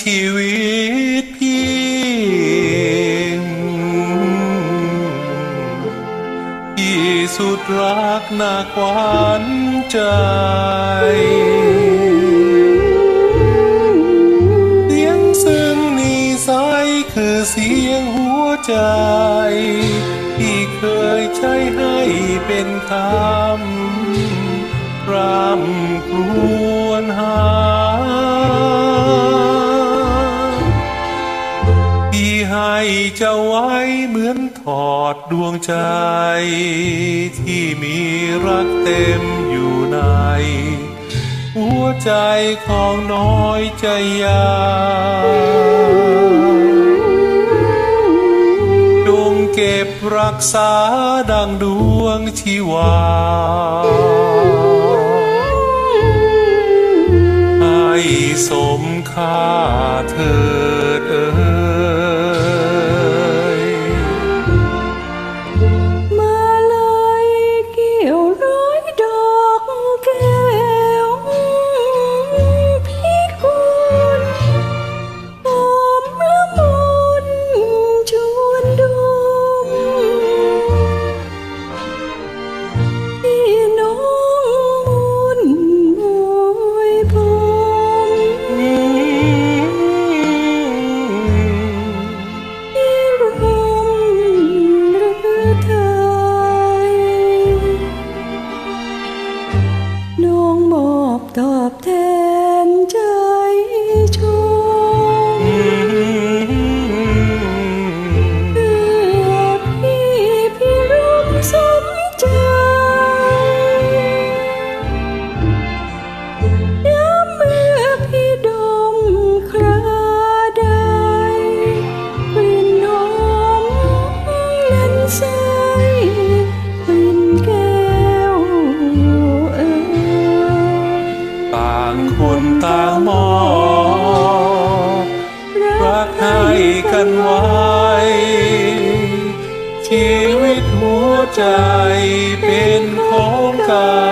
ชีวิตพี่ที่สุดรักนาขวัญใจเสียงซึ่งนิสัยคือเสียงหัวใจ ที่เคยใช้ให้เป็นคำรำครวญหา จ้าไว้เหมือนถอดดวงใจ ที่มีรักเต็มอยู่ใน หัวใจของน้อยใจยาจงเก็บรักษาดังดวงชีวาให้สมค่าเถิดเอ่ กันไว้ ชีวิตหัวใจเป็นของกัน